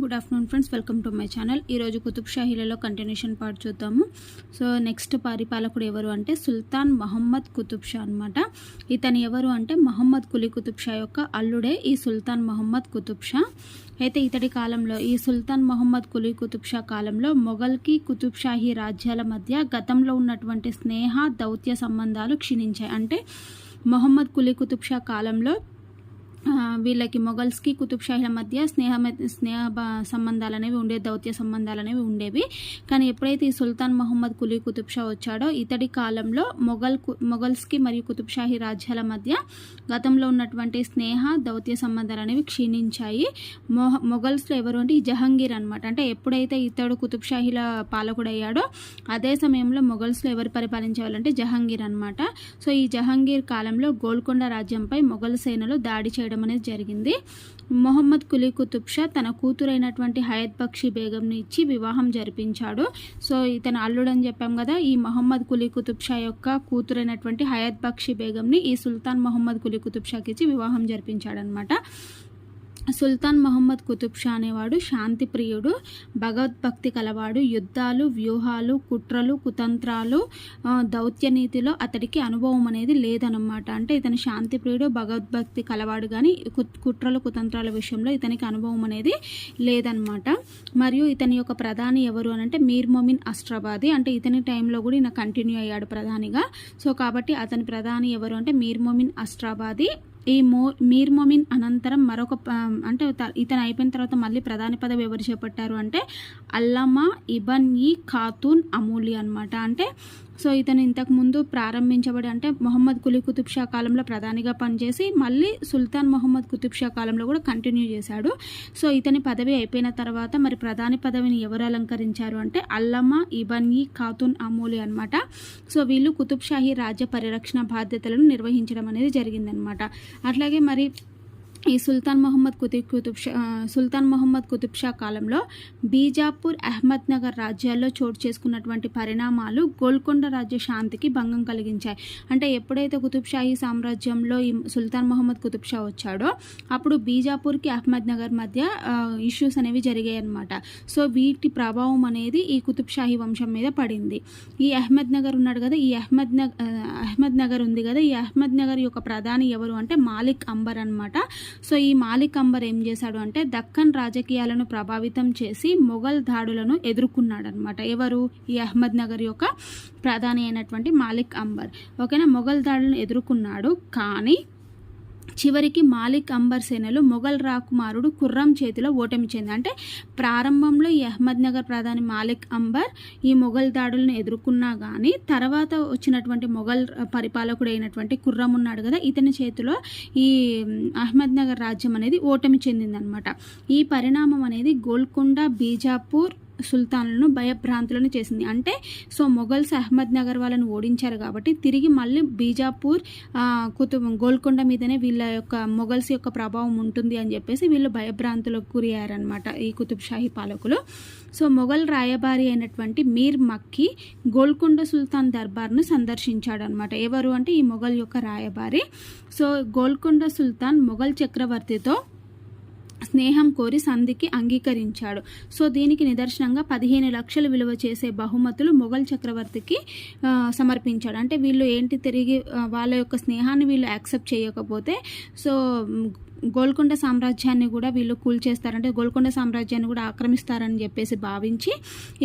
Good afternoon friends welcome to my channel ఈరోజు కుతుబ్ షాహీలలో continuation part చూద్దాము. సో నెక్స్ట్ పరిపాలకుడు ఎవరు అంటే సుల్తాన్ మహమ్మద్ కుతుబ్ షా అనమాట ఇతను ఎవరు అంటే మహమ్మద్ కులీ కుతుబ్ షా యొక్క అల్లుడే ఈ సుల్తాన్ మహమ్మద్ కుతుబ్ షా. అయితే ఇతడి కాలంలో ఈ సుల్తాన్ మహమ్మద్ కులీ కుతుబ్ షా కాలంలో మొఘల్కి కుతుబ్ షాహీ రాజ్యాల మధ్య గతంలో ఉన్నటువంటి స్నేహ దౌత్య సంబంధాలు క్షీణించాయి. అంటే మొహమ్మద్ కులీ కుతుబ్ షా కాలంలో వీళ్ళకి మొఘల్స్కి కుతుబ్షాహీల మధ్య స్నేహ స్నేహ సంబంధాలు అనేవి ఉండే దౌత్య సంబంధాలు అనేవి ఉండేవి. కానీ ఎప్పుడైతే ఈ సుల్తాన్ మహమ్మద్ కులీ కుతుబ్ షా వచ్చాడో ఇతడి కాలంలో మొఘల్ మొఘల్స్కి మరియు కుతుబ్ షాహీ రాజ్యాల మధ్య గతంలో ఉన్నటువంటి స్నేహ దౌత్య సంబంధాలు అనేవి క్షీణించాయి. మొహ మొఘల్స్లో ఎవరు అంటే ఈ జహంగీర్ అనమాట అంటే ఎప్పుడైతే ఇతడు కుతుబ్ షాహీల అదే సమయంలో మొఘల్స్లో ఎవరు పరిపాలించేవాళ్ళంటే జహంగీర్ అనమాట సో ఈ జహంగీర్ కాలంలో గోల్కొండ రాజ్యంపై మొఘల్ సేనలు దాడి చేయడం చేయడం అనేది జరిగింది. మొహమ్మద్ కులీ కుతుబ్ షా తన కూతురైనటువంటి హయత్ బక్షి బేగంని ఇచ్చి వివాహం జరిపించాడు. సో ఇతను అల్లుడు అని చెప్పాం కదా ఈ మొహమ్మద్ కులీ కుతుబ్ షా యొక్క కూతురైనటువంటి హయత్ బక్షి బేగంని ఈ సుల్తాన్ మొహమ్మద్ కులీ కుతుబ్ షాకి ఇచ్చి వివాహం జరిపించాడనమాట సుల్తాన్ మహమ్మద్ కుతుబ్ షా అనేవాడు శాంతి ప్రియుడు భగవద్భక్తి కలవాడు. యుద్ధాలు వ్యూహాలు కుట్రలు కుతంత్రాలు దౌత్య నీతిలో అతడికి అనుభవం అనేది లేదనమాట అంటే ఇతని శాంతి ప్రియుడు భగవద్భక్తి కలవాడు కానీ కుట్రలు కుతంత్రాల విషయంలో ఇతనికి అనుభవం అనేది లేదనమాట మరియు ఇతని యొక్క ప్రధాని ఎవరు అని అంటే మీర్ మొమిన్ అస్ట్రాబాది అంటే ఇతని టైంలో కూడా ఈయన కంటిన్యూ అయ్యాడు ప్రధానిగా. సో కాబట్టి అతని ప్రధాని ఎవరు అంటే మీర్ మొమిన్ అస్ట్రాబాది ఈ మో మీర్ మొమిన్ అనంతరం మరొక అంటే ఇతను అయిపోయిన తర్వాత మళ్ళీ ప్రధాని పదవి ఎవరు చేపట్టారు అంటే అల్లమా ఇబన్ ఈ ఖాతూన్ అమూలి అనమాట అంటే సో ఇతను ఇంతకుముందు ప్రారంభించబడి అంటే మొహమ్మద్ కులీ కుతుబ్ షా కాలంలో ప్రధానిగా పనిచేసి మళ్ళీ సుల్తాన్ మొహమ్మద్ కుతుబ్ షా కాలంలో కూడా కంటిన్యూ చేశాడు. సో ఇతని పదవి అయిపోయిన తర్వాత మరి ప్రధాని పదవిని ఎవరు అలంకరించారు అంటే అల్లమ్మ ఇబనీ ఖాతున్ అమూలి అనమాట సో వీళ్ళు కుతుబ్ షాహీ రాజ్య పరిరక్షణ బాధ్యతలను నిర్వహించడం అనేది జరిగిందనమాట అట్లాగే మరి ఈ సుల్తాన్ మొహమ్మద్ కుతుబ్ కుతుబ్ షా సుల్తాన్ మొహమ్మద్ కుతుబ్ షా కాలంలో బీజాపూర్ అహ్మద్ నగర్ రాజ్యాల్లో చోటు చేసుకున్నటువంటి పరిణామాలు గోల్కొండ రాజ్య శాంతికి భంగం కలిగించాయి. అంటే ఎప్పుడైతే కుతుబ్ షాహీ సామ్రాజ్యంలో ఈ సుల్తాన్ మొహమ్మద్ కుతుబ్ షా వచ్చాడో అప్పుడు బీజాపూర్కి అహ్మద్ నగర్ మధ్య ఇష్యూస్ అనేవి జరిగాయి అనమాట సో వీటి ప్రభావం అనేది ఈ కుతుబ్ షాహీ వంశం మీద పడింది. ఈ అహ్మద్ నగర్ ఉన్నాడు కదా ఈ అహ్మద్ అహ్మద్నగర్ అహ్మద్ నగర్ ఉంది కదా ఈ అహ్మద్ నగర్ యొక్క ప్రధాని ఎవరు అంటే మాలిక్ అంబర్ అనమాట సో ఈ మాలిక్ అంబర్ ఏం చేశాడు అంటే దక్కన్ రాజకీయాలను ప్రభావితం చేసి మొఘల్ దాడులను ఎదుర్కొన్నాడనమాట ఎవరు? ఈ అహ్మద్ నగర్ యొక్క ప్రధాని అయినటువంటి మాలిక్ అంబర్. ఓకేనా? మొఘల్ దాడులను ఎదుర్కొన్నాడు. కానీ చివరికి మాలిక్ అంబర్ సేనలు మొఘల్ రాకుమారుడు కుర్రం చేతిలో ఓటమి చెంది. అంటే ప్రారంభంలో ఈ అహ్మద్ నగర్ ప్రధాని మాలిక్ అంబర్ ఈ మొఘల్ దాడులను ఎదుర్కొన్నా కానీ తర్వాత వచ్చినటువంటి మొఘల్ పరిపాలకుడు అయినటువంటి కుర్రం ఉన్నాడు కదా ఇతని చేతిలో ఈ అహ్మద్నగర్ రాజ్యం అనేది ఓటమి చెందిందనమాట ఈ పరిణామం అనేది గోల్కొండ బీజాపూర్ సుల్తాన్లను భయభ్రాంతులను చేసింది. అంటే సో మొఘల్స్ అహ్మద్ నగర్ వాళ్ళని ఓడించారు కాబట్టి తిరిగి మళ్ళీ బీజాపూర్ కుతుబ్ గోల్కొండ మీదనే వీళ్ళ యొక్క మొఘల్స్ యొక్క ప్రభావం ఉంటుంది అని చెప్పేసి వీళ్ళు భయభ్రాంతులకు గురి అయ్యారనమాట ఈ కుతుబ్ షాహీ పాలకులు. సో మొఘల్ రాయబారి అయినటువంటి మీర్ మక్కి గోల్కొండ సుల్తాన్ దర్బార్ను సందర్శించాడనమాట ఎవరు అంటే ఈ మొఘల్ యొక్క రాయబారి. సో గోల్కొండ సుల్తాన్ మొఘల్ చక్రవర్తితో స్నేహం కోరి సంధికి అంగీకరించాడు. సో దీనికి నిదర్శనంగా పదిహేను లక్షలు విలువ చేసే బహుమతులు మొఘల్ చక్రవర్తికి సమర్పించాడు. అంటే వీళ్ళు ఏంటి తిరిగి వాళ్ళ యొక్క స్నేహాన్ని వీళ్ళు యాక్సెప్ట్ చేయకపోతే సో గోల్కొండ సామ్రాజ్యాన్ని కూడా వీళ్ళు కూల్చేస్తారంటే గోల్కొండ సామ్రాజ్యాన్ని కూడా ఆక్రమిస్తారని చెప్పేసి భావించి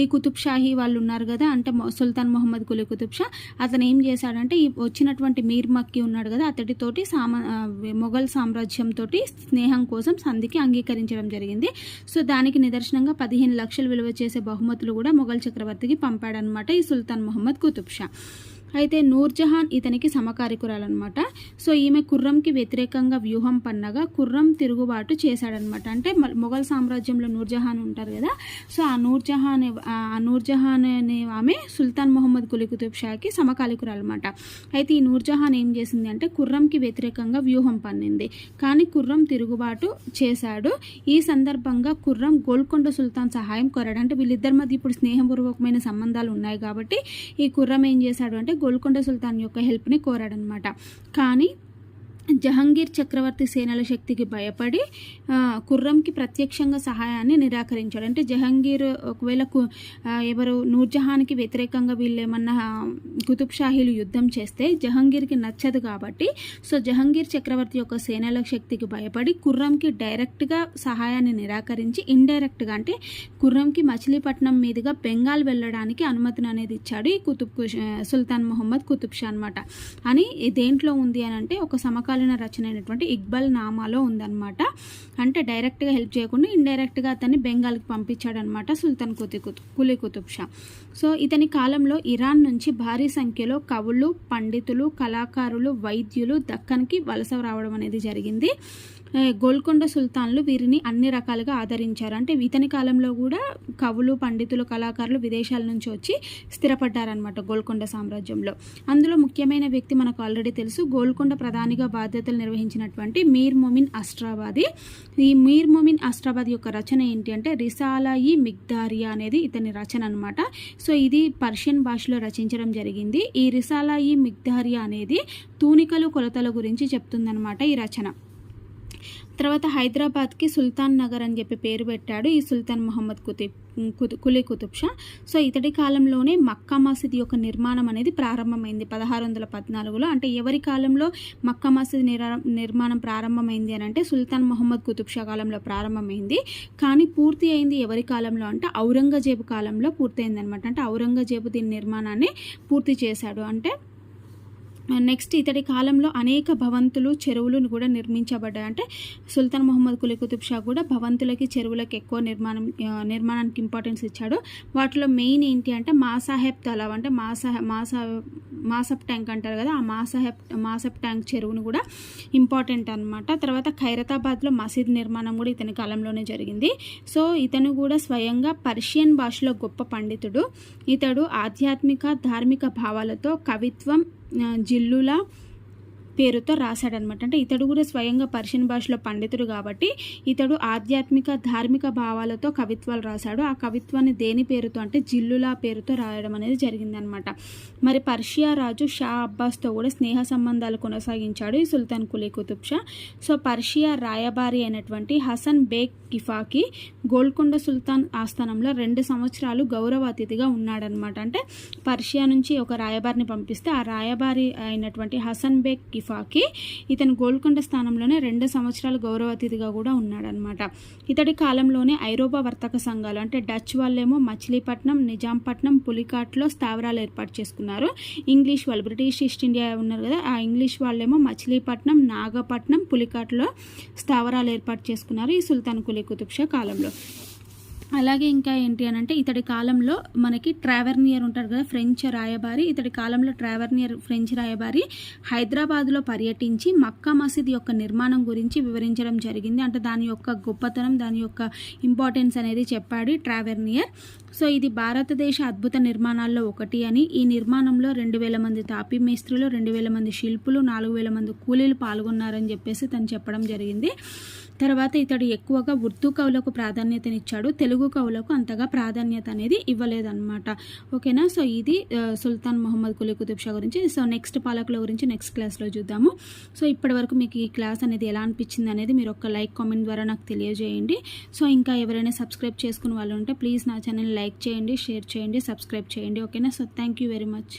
ఈ కుతుబ్ షాహీ వాళ్ళు ఉన్నారు కదా అంటే సుల్తాన్ మొహమ్మద్ కులీ కుతుబ్ షా అతను ఏం చేశాడంటే ఈ వచ్చినటువంటి మీర్ మక్కి ఉన్నాడు కదా అతడితోటి సామ మొఘల్ సామ్రాజ్యంతో స్నేహం కోసం సంధికి అంగీకరించడం జరిగింది. సో దానికి నిదర్శనంగా పదిహేను లక్షలు విలువ చేసే బహుమతులు కూడా మొఘల్ చక్రవర్తికి పంపాడనమాట ఈ సుల్తాన్ మొహమ్మద్ కుతుబ్ షా. అయితే నూర్జహాన్ ఇతనికి సమకారికురాలన్నమాట. సో ఈమె కుర్రంకి వ్యతిరేకంగా వ్యూహం పన్నగా కుర్రం తిరుగుబాటు చేశాడనమాట అంటే మొఘల్ సామ్రాజ్యంలో నూర్జహాన్ ఉంటారు కదా సో ఆ నూర్జహాన్ ఆ నూర్జహాన్ అనే ఆమె సుల్తాన్ మొహమ్మద్ కులికుతుబ్ షాకి సమకాలికురాలన్నమాట. అయితే ఈ నూర్జహాన్ ఏం చేసింది అంటే కుర్రంకి వ్యతిరేకంగా వ్యూహం పన్నింది. కానీ కుర్రం తిరుగుబాటు చేశాడు. ఈ సందర్భంగా కుర్రం గోల్కొండ సుల్తాన్ సహాయం కోరాడు. అంటే వీళ్ళిద్దరి మధ్య ఇప్పుడు స్నేహపూర్వకమైన సంబంధాలు ఉన్నాయి కాబట్టి ఈ కుర్రం ఏం చేశాడు అంటే గోల్కొండ సుల్తాన్ యొక్క హెల్ప్ని కోరాడనమాట కానీ జహంగీర్ చక్రవర్తి సేనల శక్తికి భయపడి కుర్రంకి ప్రత్యక్షంగా సహాయాన్ని నిరాకరించాడు. అంటే జహంగీర్ ఒకవేళ ఎవరు నూర్జహాన్కి వ్యతిరేకంగా వీళ్ళు ఏమన్నా కుతుబ్ షాహీలు యుద్ధం చేస్తే జహంగీర్కి నచ్చదు కాబట్టి సో జహంగీర్ చక్రవర్తి యొక్క సేనల శక్తికి భయపడి కుర్రంకి డైరెక్ట్గా సహాయాన్ని నిరాకరించి ఇండైరెక్ట్గా అంటే కుర్రంకి మచిలీపట్నం మీదుగా బెంగాల్ వెళ్ళడానికి అనుమతిని అనేది ఇచ్చాడు ఈ కుతుబ్ సుల్తాన్ మొహమ్మద్ కుతుబ్ షా అనమాట అని దేంట్లో ఉంది అని అంటే ఒక సమకాల సమకాలీన రచన అయినటువంటి ఇక్బల్ నామాలో ఉందన్నమాట. అంటే డైరెక్ట్గా హెల్ప్ చేయకుండా ఇండైరెక్ట్గా అతన్ని బెంగాల్కి పంపించాడనమాట సుల్తాన్ కుతి కులీ కుతుబ్ షా సో ఇతని కాలంలో ఇరాన్ నుంచి భారీ సంఖ్యలో కవులు పండితులు కళాకారులు వైద్యులు దక్కన్కి వలస రావడం అనేది జరిగింది. గోల్కొండ సుల్తాన్లు వీరిని అన్ని రకాలుగా ఆదరించారు. అంటే ఇతని కాలంలో కూడా కవులు పండితులు కళాకారులు విదేశాల నుంచి వచ్చి స్థిరపడ్డారనమాట గోల్కొండ సామ్రాజ్యంలో. అందులో ముఖ్యమైన వ్యక్తి మనకు ఆల్రెడీ తెలుసు. గోల్కొండ ప్రధానిగా బాధ్యతలు నిర్వహించినటువంటి మీర్ మొమిన్ అస్ట్రాబాది ఈ మీర్ మొమిన్ అస్ట్రాబాద్ యొక్క రచన ఏంటి అంటే రిసాలాయి మిగ్దారియా అనేది ఇతని రచన అనమాట సో ఇది పర్షియన్ భాషలో రచించడం జరిగింది. ఈ రిసాలాయి మిగ్దారియా అనేది తూనికలు కొలతల గురించి చెప్తుందనమాట ఈ రచన. తర్వాత హైదరాబాద్కి సుల్తాన్ నగర్ అని చెప్పి పేరు పెట్టాడు ఈ సుల్తాన్ మొహమ్మద్ కుతుబ్ కులీ కుతుబ్ షా. సో ఇతడి కాలంలోనే మక్కా మసీద్ యొక్క నిర్మాణం అనేది ప్రారంభమైంది పదహారు వందల పద్నాలుగులో. అంటే ఎవరి కాలంలో మక్కా మసీద్ నిర్మాణం ప్రారంభమైంది అని అంటే సుల్తాన్ మొహమ్మద్ కుతుబ్ షా కాలంలో ప్రారంభమైంది. కానీ పూర్తి అయింది ఎవరి కాలంలో అంటే ఔరంగజేబు కాలంలో పూర్తయింది అనమాట అంటే ఔరంగజేబు దీని నిర్మాణాన్ని పూర్తి చేశాడు. అంటే నెక్స్ట్ ఇతడి కాలంలో అనేక భవంతులు చెరువులు కూడా నిర్మించబడ్డాయి. అంటే సుల్తాన్ మొహమ్మద్ కులీ కుతుబ్ షా కూడా భవంతులకి చెరువులకి ఎక్కువ నిర్మాణం నిర్మాణానికి ఇంపార్టెన్స్ ఇచ్చాడు. వాటిలో మెయిన్ ఏంటి అంటే మాసాహెబ్ తలావ్ అంటే మాసా మాసా మాసప్ ట్యాంక్ అంటారు కదా ఆ మాసాహెబ్ మాసప్ ట్యాంక్ చెరువును కూడా ఇంపార్టెంట్ అనమాట తర్వాత ఖైరతాబాద్లో మసీద్ నిర్మాణం కూడా ఇతని కాలంలోనే జరిగింది. సో ఇతను కూడా స్వయంగా పర్షియన్ భాషలో గొప్ప పండితుడు. ఇతడు ఆధ్యాత్మిక ధార్మిక భావాలతో కవిత్వం జిల్లుల పేరుతో రాశాడనమాట. అంటే ఇతడు కూడా స్వయంగా పర్షియన్ భాషలో పండితుడు కాబట్టి ఇతడు ఆధ్యాత్మిక ధార్మిక భావాలతో కవిత్వాలు రాశాడు. ఆ కవిత్వాన్ని దేని పేరుతో అంటే జిల్లులా పేరుతో రాయడం అనేది జరిగిందనమాట. మరి పర్షియా రాజు షా అబ్బాస్తో కూడా స్నేహ సంబంధాలు కొనసాగించాడు ఈ సుల్తాన్ కులీ కుతుబ్ షా. సో పర్షియా రాయబారి అయినటువంటి హసన్ బేగ్ కిఫాకి గోల్కొండ సుల్తాన్ ఆస్థానంలో రెండు సంవత్సరాలు గౌరవ అతిథిగా ఉన్నాడనమాట. అంటే పర్షియా నుంచి ఒక రాయబారిని పంపిస్తే ఆ రాయబారి అయినటువంటి హసన్ బేగ్ ఫాకి ఇతను గోల్కొండ స్థానంలోనే రెండు సంవత్సరాలు గౌరవ అతిథిగా కూడా ఉన్నాడనమాట ఇతడి కాలంలోనే ఐరోపా వర్తక సంఘాలు అంటే డచ్ వాళ్ళేమో మచిలీపట్నం నిజాంపట్నం పులికాట్లో స్థావరాలు ఏర్పాటు చేసుకున్నారు. ఇంగ్లీష్ వాళ్ళు బ్రిటిష్ ఈస్ట్ ఇండియా ఉన్నారు కదా ఆ ఇంగ్లీష్ వాళ్ళేమో మచిలీపట్నం నాగపట్నం పులికాట్లో స్థావరాలు ఏర్పాటు చేసుకున్నారు ఈ సుల్తాన్ కులీ కుతుబ్షా కాలంలో. అలాగే ఇంకా ఏంటి అని అంటే ఇతడి కాలంలో మనకి ట్రావెర్నియర్ ఉంటారు కదా ఫ్రెంచ్ రాయబారి. ఇతడి కాలంలో ట్రావెర్నియర్ ఫ్రెంచ్ రాయబారి హైదరాబాద్లో పర్యటించి మక్కా మసీద్ యొక్క నిర్మాణం గురించి వివరించడం జరిగింది. అంటే దాని యొక్క గొప్పతనం దాని యొక్క ఇంపార్టెన్స్ అనేది చెప్పాడు ట్రావెర్నియర్. సో ఇది భారతదేశ అద్భుత నిర్మాణాల్లో ఒకటి అని. ఈ నిర్మాణంలో రెండు వేల మంది తాపీ మేస్త్రులు రెండు వేల మంది శిల్పులు నాలుగు వేల మంది కూలీలు పాల్గొన్నారని చెప్పేసి తను చెప్పడం జరిగింది. తర్వాత ఇతడు ఎక్కువగా ఉర్దూ కవులకు ప్రాధాన్యతనిచ్చాడు తెలుగు కవులకు అంతగా ప్రాధాన్యత అనేది ఇవ్వలేదన్నమాట. ఓకేనా? సో ఇది సుల్తాన్ మొహమ్మద్ కులీ కుతుబ్ షా గురించి. సో నెక్స్ట్ పాలకుల గురించి నెక్స్ట్ క్లాస్లో చూద్దాము. సో ఇప్పటి వరకు మీకు ఈ క్లాస్ అనేది ఎలా అనిపించింది అనేది మీరు ఒక లైక్ కామెంట్ ద్వారా నాకు తెలియజేయండి. సో ఇంకా ఎవరైనా సబ్స్క్రైబ్ చేసుకున్న వాళ్ళు ఉంటే ప్లీజ్ నా ఛానల్ లైక్ చేయండి షేర్ చేయండి సబ్స్క్రైబ్ చేయండి. ఓకేనా? So thank you very much.